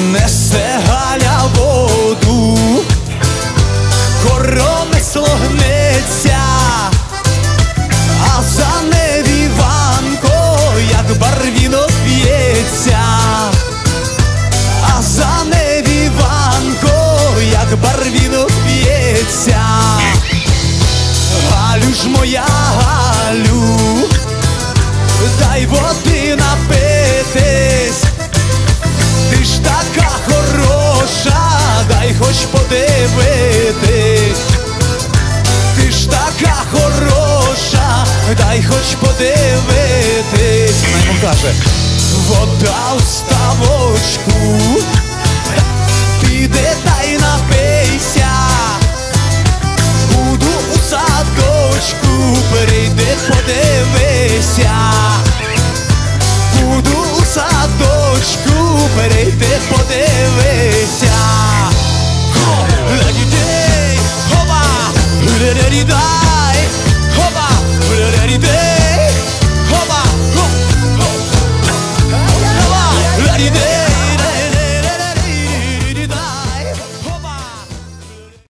несе галя воду, корони слогнеться, а за невіванко, як барвіно п'ється, а за невіванко, як барвіно п'ється, галю ж моя галю. Хоч подивитись, ти ж така хороша, дай хоч подивитись. Вона йому каже, вода в ставочку, піди та й напийся. Буду у садочку, прийди, подивися. Буду у садочку, перейди, подивися. autoridade.